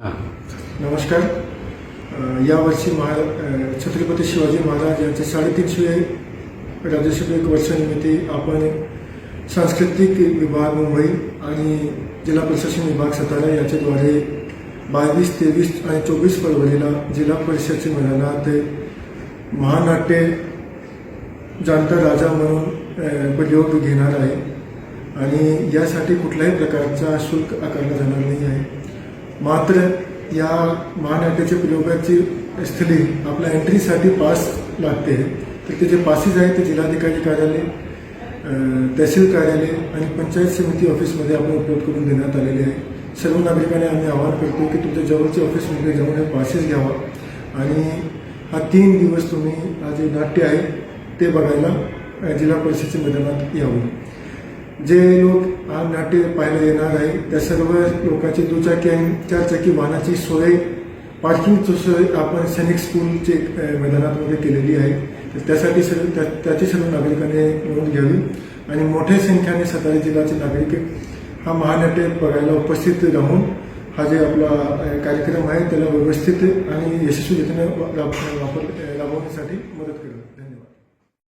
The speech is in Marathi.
नमस्कार. यावर्षी महा छत्रपती शिवाजी महाराज यांचे साडेतीनशे राज्यसभेक वर्षानिमित्त आपण सांस्कृतिक विभाग मुंबई आणि जिल्हा प्रशासन विभाग सातारा याच्याद्वारे बावीस तेवीस आणि चोवीस फरवरीला जिल्हा परिषदच्या मैदानात महानाट्य जाणता राजा म्हणून प्रयोग घेणार आहे. आणि यासाठी कुठल्याही प्रकारचा शुल्क आकारला जाणार नाही आहे. मात्र या महानाट्याच्या प्रयोगाची स्थळी आपल्या एंट्रीसाठी पास लागते. तर ते जे पासेस आहेत ते जिल्हाधिकारी कार्यालय तहसील कार्यालय आणि पंचायत समिती ऑफिसमध्ये आपण उपलब्ध करून देण्यात आलेले आहे. सर्व नागरिकांनी आम्ही आवाहन करतो की तुमच्या जवळच्या ऑफिसमध्ये जाऊन हे पासेस घ्यावा. आणि हा तीन दिवस तुम्ही हा जे नाट्य आहे ते बघायला जिल्हा परिषदेच्या मैदानात यावं. जे लोक हा नाट्य पाहायला येणार आहे त्या सर्व लोकांची दुचाकी आणि चारचाकी वाहनाची सोय पार्किंगची सोय आपण सैनिक स्कूलचे मैदानामध्ये केलेली आहे. तर त्यासाठी सर्व त्या त्याची सर्व नागरिकांनी नोंद घ्यावी आणि मोठ्या संख्येने सातारा जिल्ह्याचे नागरिक हा महानाट्य बघायला उपस्थित राहून हा जे आपला कार्यक्रम आहे त्याला व्यवस्थित आणि यशस्वी रीतीने वापर राबवण्यासाठी मदत करेल